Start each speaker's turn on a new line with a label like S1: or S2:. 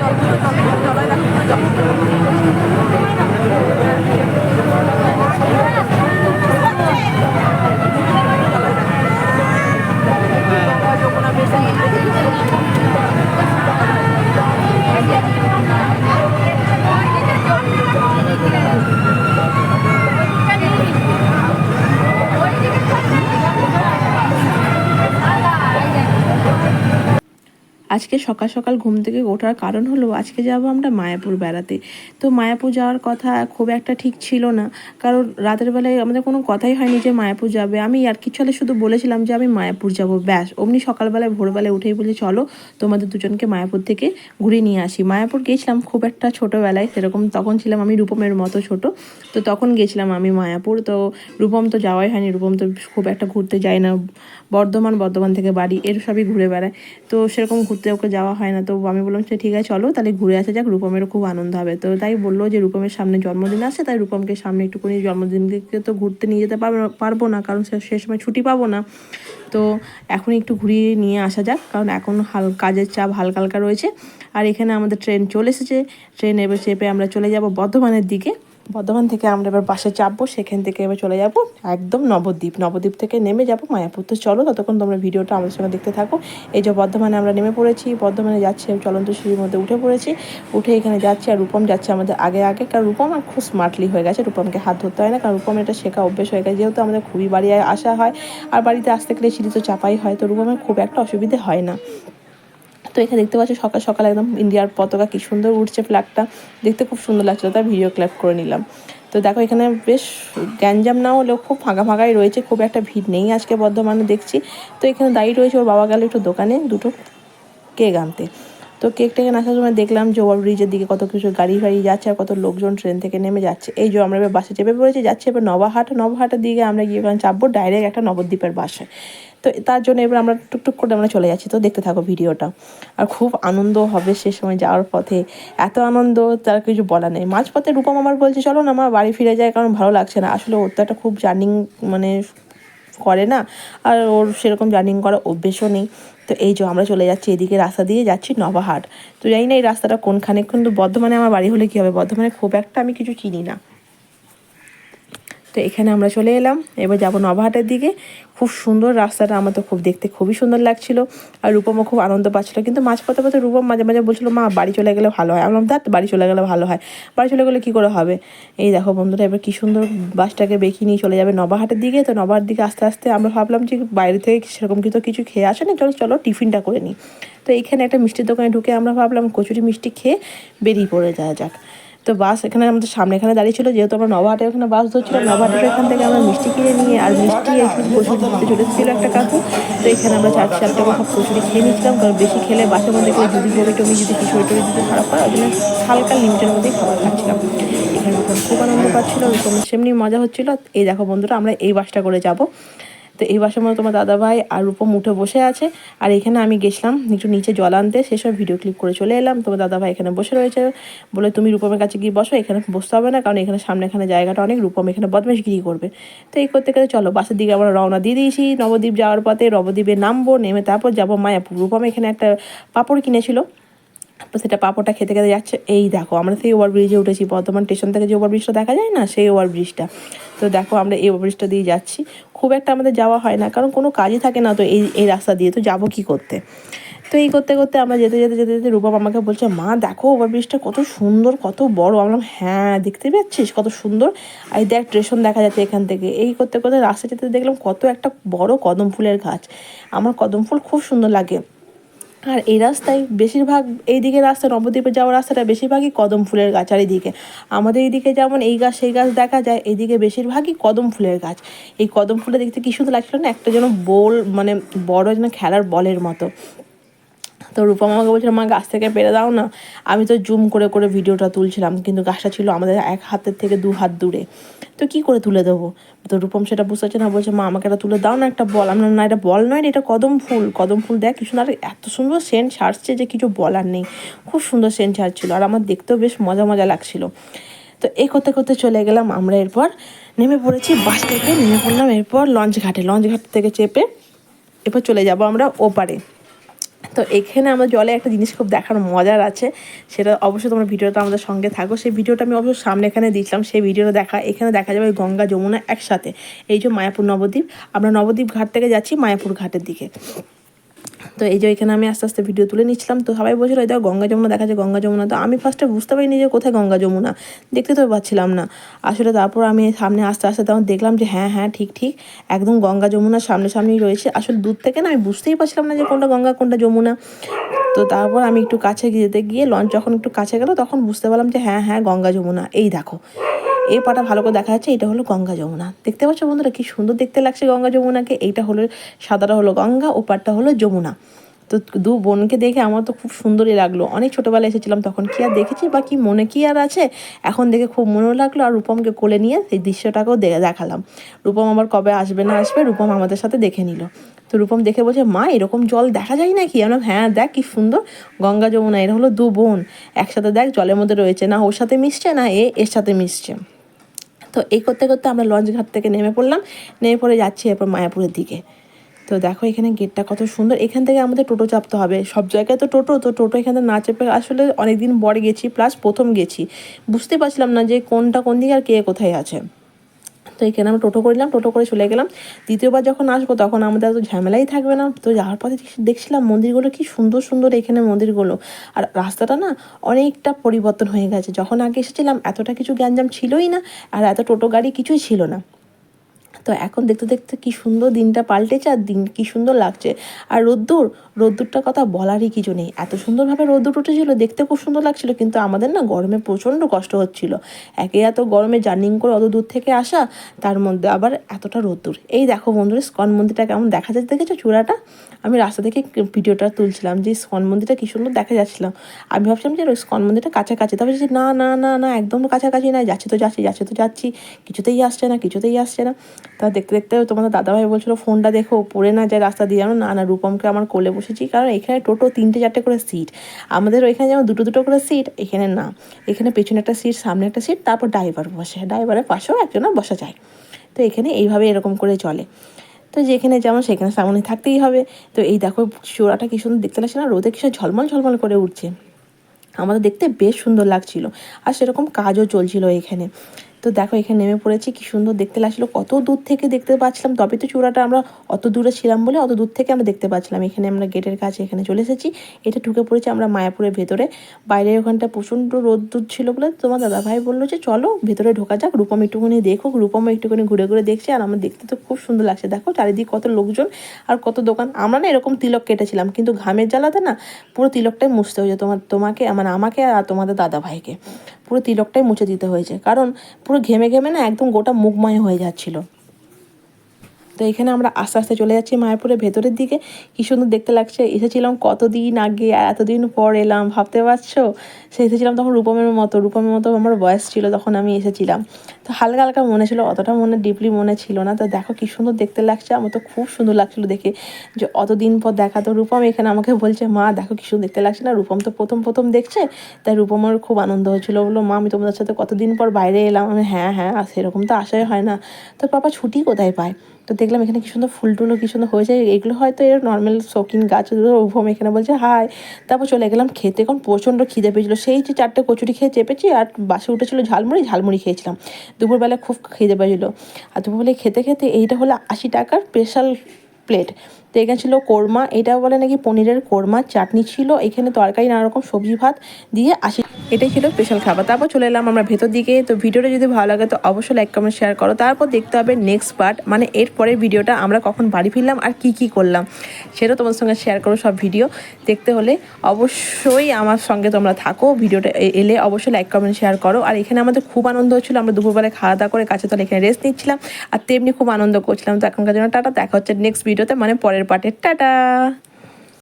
S1: Aynen. আজকে সকাল সকাল ঘুম থেকে ওঠার কারণ হলো আজকে যাব আমরা মায়াপুর বেড়াতে। তো মায়াপুর যাওয়ার কথা খুব একটা ঠিক ছিল না। কারণ রাতের বেলায় আমাদের কোনো কথাই হয়নি যে মায়াপুর যাবে। আমি আর কিছু হলে শুধু বলেছিলাম যে আমি মায়াপুর যাব। ব্যাস, অমনি সকালবেলায়, ভোরবেলায় উঠেই বলে চলো তোমাদের দুজনকে মায়াপুর থেকে ঘুরিয়ে নিয়ে আসি। মায়াপুর গেছিলাম খুব একটা ছোটোবেলায়, সেরকম তখন ছিলাম আমি রূপমের মতো ছোট। তো তখন গেছিলাম আমি মায়াপুর। তো রূপম তো যাওয়াই হয়নি, রূপম তো খুব একটা ঘুরতে যায় না। বর্ধমান বর্ধমান থেকে বাড়ি, এর সবই ঘুরে বেড়ায়। তো সেরকম ঘুরতে ওকে যাওয়া হয় না। তো আমি বললাম সে ঠিক আছে, চলো, তাহলে ঘুরে আসা যাক, রূপমেরও খুব আনন্দ হবে। তো তাই বলল যে, রূপমের সামনে জন্মদিন আছে, তাই রূপমকে সামনে একটুখানি জন্মদিনকে তো ঘুরতে নিয়ে যেতে পারব পারব না, কারণ সে সময় ছুটি পাবো না। তো এখন একটু ঘুরিয়ে নিয়ে আসা যাক, কারণ এখন হাল, কাজের চাপ হালকা হালকা রয়েছে। আর এখানে আমাদের ট্রেন চলে এসেছে। ট্রেন এবার চেপে আমরা চলে যাব বর্ধমানের দিকে। বর্ধমান থেকে আমরা এবার বাসে চাপবো, সেখান থেকে এবার চলে যাব, একদম নবদ্বীপ। নবদ্বীপ থেকে নেমে যাব মায়াপুর। তো চলো ততক্ষণ তোমরা ভিডিওটা আমাদের সঙ্গে দেখতে থাকো। এই যে বর্ধমানে আমরা নেমে পড়েছি, বর্ধমানে যাচ্ছি চলন্ত সিঁড়ির মধ্যে উঠে পড়েছি। উঠে এখানে যাচ্ছি আর রূপম যাচ্ছে আমাদের আগে আগে। কারণ রূপম আর খুব স্মার্টলি হয়ে গেছে, রূপমকে হাত ধরতে হয় না। কারণ রূপম এটা শেখা অভ্যেস হয়ে গেছে। যেহেতু আমাদের খুবই বাড়ি আসা হয়, আর বাড়িতে আসতে গেলে সিঁড়ি তো চাপাই হয়, তো রূপমের খুব একটা অসুবিধে হয় না। তো এখানে দেখতে পাচ্ছি সকাল সকাল একদম ইন্ডিয়ার পতাকা কি সুন্দর উঠছে ফ্ল্যাগটা দেখতে খুব সুন্দর লাগছিল, তাই ভিডিও ক্লিপ করে নিলাম। তো দেখো, এখানে বেশ গ্যাঞ্জাম না হলেও খুব ফাঁকা ফাঁকাই রয়েছে, খুব একটা ভিড় নেই আজকে বর্ধমানে দেখছি। তো এখানে দাঁড়িয়ে রয়েছে, ওর বাবা গেল একটু দোকানে, দুটো কেক আনতে। তো কেক টেকে আসার সময় দেখলাম যে ওভার ব্রিজের দিকে কত কিছু গাড়ি ফাড়ি যাচ্ছে আর কত লোকজন ট্রেন থেকে নেমে যাচ্ছে। এই যে আমরা এবার বাসে চেপে পড়েছি, যাচ্ছে এবার নবাহাট। নবাহাটের দিকে আমরা গিয়ে চাপবো ডাইরেক্ট একটা নবদ্বীপের বাসে। তো তার জন্য এবার আমরা টুকটুক করে আমরা চলে যাচ্ছি। তো দেখতে থাকো ভিডিওটা। আর খুব আনন্দ হবে সে সময় যাওয়ার পথে। এত আনন্দ, তার কিছু বলা নেই। মাঝপথে রূপম আমার বলছে, চলো না আমার বাড়ি ফিরে যায় কারণ ভালো লাগছে না। আসলে ওর তো একটা খুব জার্নিং মানে করে না। আর ওর সেরকম জার্নিং করার অভ্যেসও নেই। তো এই যে আমরা চলে যাচ্ছি এদিকে রাস্তা দিয়ে যাচ্ছি নবাহাট। তো জানি না এই রাস্তাটা কোনখানে, কিন্তু বর্ধমানে আমার বাড়ি হলে কী হবে? বর্ধমানে খুব একটা আমি কিছু চিনি না। তো এখানে আমরা চলে এলাম। এবার যাব নবাহাটের দিকে। খুব সুন্দর রাস্তাটা, আমার তো খুব দেখতে খুবই সুন্দর লাগছিল। আর রূপমও খুব আনন্দ পাচ্ছিল। কিন্তু মাঝপথে পথে রূপম মাঝে মাঝে বলছিল, মা, বাড়ি চলে গেলে ভালো হয়। আমার দাঁত বাড়ি চলে গেলে ভালো হয়। বাড়ি চলে গেলে কী করে হবে? এই দেখো বন্ধুরা, এবার কী সুন্দর বাসটাকে বেঁকিয়ে নিয়ে চলে যাবে নবাহাটের দিকে। তো নবাহার দিকে আস্তে আস্তে আমরা ভাবলাম যে বাইরে থেকে সেরকম কিছু কিছু খেয়ে আসে না। চলো চলো, টিফিনটা করে নিই। তো এখানে একটা মিষ্টির দোকানে ঢুকে আমরা ভাবলাম কচুরি মিষ্টি খেয়ে বেরিয়ে পড়ে যাওয়া যাক। তো বাস এখানে আমাদের সামনে এখানে দাঁড়িয়ে ছিল, যেহেতু আমরা নবাহাটের ওখানে বাস ধরছিলাম নবাহাটের এখান থেকে আমরা মিষ্টি কিনে নিয়ে আর মিষ্টি একটু ছিল একটা কাকু। তো এখানে আমরা চার চার টাকা সব কচুরি খেয়ে নিচ্ছিলাম কারণ বেশি খেলে বাসের মধ্যে কেউ যদি বমি টমি যদি কিছু টমি যদি খারাপ হয়, ওই জন্য হালকা লিমিটের মধ্যেই খাবার খাচ্ছিলাম। এখানে খুব আনন্দ পাচ্ছিলো সেমনি মজা হচ্ছিল। এই দেখো বন্ধুরা, আমরা এই বাসটা করে যাব। তো এই বাসার মধ্যে তোমার দাদাভাই আর রূপম উঠে বসে আছে। আর এখানে আমি গেছিলাম একটু নিচে জল আনতে। সেসব ভিডিও ক্লিপ করে চলে এলাম। তোমার দাদাভাই এখানে বসে রয়েছে। বলে, তুমি রূপমের কাছে গিয়ে বসো, এখানে বসতে হবে না, কারণ এখানে সামনে এখানে জায়গাটা অনেক। রূপম এখানে বদমাশগিরি করবে। তো এই করতে করতে চলো, বাসের দিকে আমরা রওনা দিয়ে দিয়েছি। নবদ্বীপ যাওয়ার পথে নবদ্বীপে নামবো, নেমে তারপর যাব মায়াপুর। রূপম এখানে একটা পাপড় কিনেছিল। তো সেটা পাপড়টা খেতে খেতে যাচ্ছে। এই দেখো, আমরা সেই ওভার ব্রিজে উঠেছি। বর্ধমান স্টেশন থেকে যে ওভার ব্রিজটা দেখা যায় না, সেই ওভার ব্রিজটা তো দেখো আমরা এই ওভার ব্রিজটা দিয়ে যাচ্ছি। খুব একটা আমাদের যাওয়া হয় না, কারণ কোনো কাজই থাকে না তো এই এই রাস্তা দিয়ে। তো যাব কী করতে? তো এই করতে করতে আমরা যেতে যেতে যেতে যেতে রূপম আমাকে বলছে, মা, দেখো ওভারব্রিজটা কত সুন্দর, কত বড়। আমরা হ্যাঁ দেখতে পাচ্ছিস? কত সুন্দর। আর দেখ স্টেশন দেখা যাচ্ছে এখান থেকে। এই করতে করতে রাস্তা যেতে দেখলাম কত একটা বড় কদম ফুলের গাছ। আমার কদম ফুল খুব সুন্দর লাগে। আর এই রাস্তায় বেশিরভাগ এইদিকে রাস্তা, নবদ্বীপে যাওয়ার রাস্তাটা বেশিরভাগই কদম ফুলের গাছ আর এইদিকে আমাদের এইদিকে যেমন এই গাছ, সেই গাছ দেখা যায় এইদিকে বেশিরভাগই কদম ফুলের গাছ। এই কদম ফুলের দেখতে কী সুন্দর লাগছিল না? একটা যেন বোল মানে বড় যেন খেলার বলের মতো। তো রূপম আমাকে বলছিল, মা, গাছ থেকে পেরে দাও না। আমি তো জুম করে করে ভিডিওটা তুলছিলাম, কিন্তু গাছটা ছিল আমাদের এক হাতের থেকে দু হাত দূরে। তো কি করে তুলে দেবো? তো রূপম সেটা বুঝতে পারছে না, বলছে, মা, আমাকে এটা তুলে দাও না, একটা বল। আমরা না, এটা বল নয়, এটা কদম ফুল। কদম ফুল দেখ, কি সুন্দর, এত সুন্দর সেন্ট ছাড়ছে যে কিছু বলার নেই। খুব সুন্দর সেন্ট ছাড়ছিল আর আমার দেখতেও বেশ মজা মজা লাগছিল। তো এই করতে করতে চলে গেলাম আমরা এরপর, নেমে পড়েছি বাস থেকে, নেমে পড়লাম এরপর লঞ্চ ঘাটে। লঞ্চ ঘাট থেকে চেপে এরপর চলে যাব আমরা ওপারে। তো এখানে আমরা জলে একটা জিনিস খুব দেখার মজার আছে, সেটা অবশ্যই তোমরা ভিডিওটা আমাদের সঙ্গে থাকো। সেই ভিডিওটা আমি অবশ্যই সামনে এখানে দিচ্ছিলাম সেই ভিডিওটা দেখা, এখানে দেখা যাবে গঙ্গা যমুনা একসাথে। এই যে মায়াপুর নবদ্বীপ, আমরা নবদ্বীপ ঘাট থেকে যাচ্ছি মায়াপুর ঘাটের দিকে। তো এই যে এখানে আমি আস্তে আস্তে ভিডিও তুলে নিচ্ছিলাম। তো সবাই বলছিল দেখো, গঙ্গা যমুনা দেখা যায় গঙ্গা যমুনা। তো আমি ফার্স্টে বুঝতে পারিনি যে কোথায় গঙ্গা যমুনা। দেখতে তো পাচ্ছিলাম না। আসলে তারপর আমি সামনে আস্তে আস্তে তখন দেখলাম যে হ্যাঁ হ্যাঁ ঠিক ঠিক, একদম গঙ্গা যমুনার সামনে সামনেই রয়েছে। আসলে দূর থেকে না আমি বুঝতেই পারছিলাম না যে কোনটা গঙ্গা, কোনটা যমুনা। তো তারপর আমি একটু কাছে যেতে গিয়ে লঞ্চ যখন একটু কাছে গেল, তখন বুঝতে পারলাম যে হ্যাঁ হ্যাঁ গঙ্গা যমুনা। এই দেখো। এই পাটা ভালো করে দেখা যাচ্ছে, এটা হলো গঙ্গা যমুনা। দেখতে পাচ্ছ বন্ধুরা কি সুন্দর দেখতে লাগছে গঙ্গা যমুনাকে, এইটা হলো, সাদাটা হলো গঙ্গা ও পাটটা হলো যমুনা। তো দু বোনকে দেখে আমার তো খুব সুন্দরই লাগল। অনেক ছোটোবেলায় এসেছিলাম, তখন কি আর দেখেছি বা কি মনে কি আর আছে? এখন দেখে খুব মনেও লাগল আর রূপমকে কোলে নিয়ে সেই দৃশ্যটাকেও দেখে দেখালাম। রূপম আবার কবে আসবে না আসবে, রূপম আমাদের সাথে দেখে নিল। তো রূপম দেখে বলছে, মা, এরকম জল দেখা যায় নাকি? আমরা হ্যাঁ দেখ কি সুন্দর। গঙ্গা যমুনা এটা হলো দু বোন। একসাথে দেখ, জলের মধ্যে রয়েছে না, ওর সাথে মিশছে না, এ, এর সাথে মিশছে। তো এই করতে করতে আমরা লঞ্চ ঘাট থেকে নেমে পড়লাম। নেমে পড়ে যাচ্ছি এরপর মায়াপুরের দিকে। তো দেখো এখানে গেটটা কত সুন্দর। এখান থেকে আমাদের টোটো চাপতে হবে। সব জায়গায় তো টোটো তো টোটো এখানে না চেপে আসলে অনেক দিন পরে গেছি প্লাস প্রথম গেছি। বুঝতে পারছিলাম না যে কোনটা কোন দিকে আর কে কোথায় আছে। তো এখানে আমরা টোটো করলাম, টোটো করে চলে গেলাম। দ্বিতীয়বার যখন আসব, তখন আমাদের এত ঝামেলাই থাকবে না। তো যাওয়ার পথে দেখছিলাম মন্দিরগুলো কি সুন্দর সুন্দর এখানে মন্দিরগুলো। আর রাস্তাটা না অনেকটা পরিবর্তন হয়ে গেছে। যখন আগে এসেছিলাম, এতটা কিছু গ্যাঞ্জাম ছিলই না, আর এত টোটো গাড়ি কিছুই ছিল না। তো এখন দেখতে দেখতে কি সুন্দর দিনটা পাল্টেছে আর দিন কি সুন্দর লাগছে। আর রোদ্দুর, রোদ্দুরটার কথা বলারই কিছু নেই। এত সুন্দরভাবে রোদ্দুর উঠেছিল, দেখতে খুব সুন্দর লাগছিল, কিন্তু আমাদের না গরমে প্রচণ্ড কষ্ট হচ্ছিল। একে এত গরমে জার্নিং করে অত দূর থেকে আসা, তার মধ্যে আবার এতটা রোদ্দুর। এই দেখো বন্ধুরা, স্কন মন্দিরটা কেমন দেখা যাচ্ছে? দেখেছ চূড়াটা? আমি রাস্তা থেকে ভিডিওটা তুলছিলাম যে স্কন মন্দিরটা কী সুন্দর দেখা যাচ্ছিলাম আমি ভাবছিলাম যে স্কন মন্দিরটা কাছাকাছি। তারপরে যে না না না না, একদম কাছাকাছি না যাচ্ছে তো যাচ্ছি, যাচ্ছে তো যাচ্ছি। কিছুতেই আসছে না, কিছুতেই আসছে না। তা দেখতে দেখতে তোমাদের দাদাভাই বলছিল, ফোনটা দেখো পড়ে না যায় রাস্তা দিয়ে যেন না। না রূপমকে আমার কোলে বসেছি, কারণ এখানে টোটো তিনটে চারটে করে সিট। আমাদের ওইখানে যেমন দুটো দুটো করে সিট, এখানে না। এখানে পেছনে একটা সিট, সামনে একটা সিট, তারপর ড্রাইভার বসে। ড্রাইভারের পাশেও একজনের বসা যায়। তো এখানে এইভাবে এরকম করে চলে। তো যেখানে যেমন সেখানে সামনে থাকতেই হবে। তো এই দেখো চোরাটা কি সুন্দর দেখতে লাগছে না? রোদে কিসব ঝলমল ঝলমল করে উঠছে। আমাদের দেখতে বেশ সুন্দর লাগছিল। আর সেরকম কাজও চলছিল এখানে। তো দেখো, এখানে নেমে পড়েছি, কি সুন্দর দেখতে লাগছিল। কত দূর থেকে দেখতে পাচ্ছিলাম, তবে তো চূড়াটা আমরা অত দূরে ছিলাম বলে অত দূর থেকে আমরা দেখতে পাচ্ছিলাম। এখানে আমরা গেটের কাছে এখানে চলে এসেছি। এটা ঢুকে পড়েছি আমরা মায়াপুরের ভেতরে। বাইরের ওখানটা প্রচণ্ড রোদ দূর ছিল বলে তোমার দাদাভাই বলল যে, চলো, ভেতরে ঢোকা যাক, রূপম একটুখানি দেখুক, রূপম একটুখানি ঘুরে ঘুরে দেখছে, আর আমার দেখতে তো খুব সুন্দর লাগছে। দেখো, চারিদিকে কত লোকজন আর কত দোকান। আমরা না এরকম তিলক কেটেছিলাম, কিন্তু ঘামের জ্বালাতে না পুরো তিলকটাই মুছতে হয়েছে তোমার, তোমাকে মানে আমাকে আর তোমাদের দাদাভাইকে। পুরো তিলকটাই মুছে দিতে হয়েছে। কারণ পুরো ঘেমে ঘেমে না একদম গোটা মুখময় হয়ে যাচ্ছিল। তো এখানে আমরা আস্তে আস্তে চলে যাচ্ছি মায়াপুরের ভেতরের দিকে। কী সুন্দর দেখতে লাগছে। এসেছিলাম কতদিন আগে আর এতদিন পর এলাম, ভাবতে পারছ? সে এসেছিলাম তখন রূপমের মতো রূপমের মতো আমার বয়স ছিল তখন আমি এসেছিলাম। তো হালকা হালকা মনে ছিল, অতটা মনে ডিপলি মনে ছিল না। তো দেখো কী সুন্দর দেখতে লাগছে, আমার তো খুব সুন্দর লাগছিল দেখে। যে অতদিন পর দেখা, তো রূপম এখানে আমাকে বলছে, মা, দেখো কী সুন্দর দেখতে লাগছে না? রূপম তো প্রথম প্রথম দেখছে, তাই রূপমের খুব আনন্দ হয়েছিল। বলল, মা, আমি তোমাদের সাথে কতদিন পর বাইরে এলাম? আমি হ্যাঁ হ্যাঁ সেরকম তো আশাই হয় না। তো পাপা ছুটি কোথায় পায়? তো দেখলাম এখানে কি সুন্দর ফুল টুলও কি সুন্দর হয়েছে। এগুলো হয়তো এর নর্মাল শৌখিন গাছ ওভম এখানে বলছে হাই তারপর চলে গেলাম খেতে। এখন প্রচণ্ড খিদে পেয়েছিলো। সেই যে চারটে কচুরি খেয়ে চেপেছি আর বাসে উঠেছিল ঝালমুড়ি ঝালমুড়ি খেয়েছিলাম। দুপুরবেলা খুব খিদে পেয়েছিলো। আর দুপুরবেলায় খেতে খেতে এইটা হলো আশি টাকার স্পেশাল প্লেট তো এখানে ছিল কোরমা এটা বলে নাকি পনিরের কোরমা, চাটনি ছিল, এখানে তরকারি নানা রকম সবজি ভাত দিয়ে আসি। এটাই ছিল স্পেশাল খাবার। তারপর চলে এলাম আমরা ভেতর দিকে। তো ভিডিওটা যদি ভালো লাগে তো অবশ্যই লাইক কমেন্ট শেয়ার করো। তারপর দেখতে হবে নেক্সট পার্ট মানে এর পরের ভিডিওটা আমরা কখন বাড়ি ফিরলাম আর কি কি করলাম সেটাও তোমার সঙ্গে শেয়ার করো সব ভিডিও দেখতে হলে অবশ্যই আমার সঙ্গে তোমরা থাকো। ভিডিওটা এলে অবশ্যই লাইক কমেন্ট শেয়ার করো। আর এখানে আমাদের খুব আনন্দ হচ্ছিল। আমরা দুপুরবেলায় খাওয়া দাওয়া করে কাছে তলে এখানে রেস্ট নিচ্ছিলাম। আর তেমনি খুব আনন্দ করছিলাম। তো এখনকার জন্য টাটা, দেখা হচ্ছে নেক্সট ভিডিওতে মানে পরের পার্টের টাটা।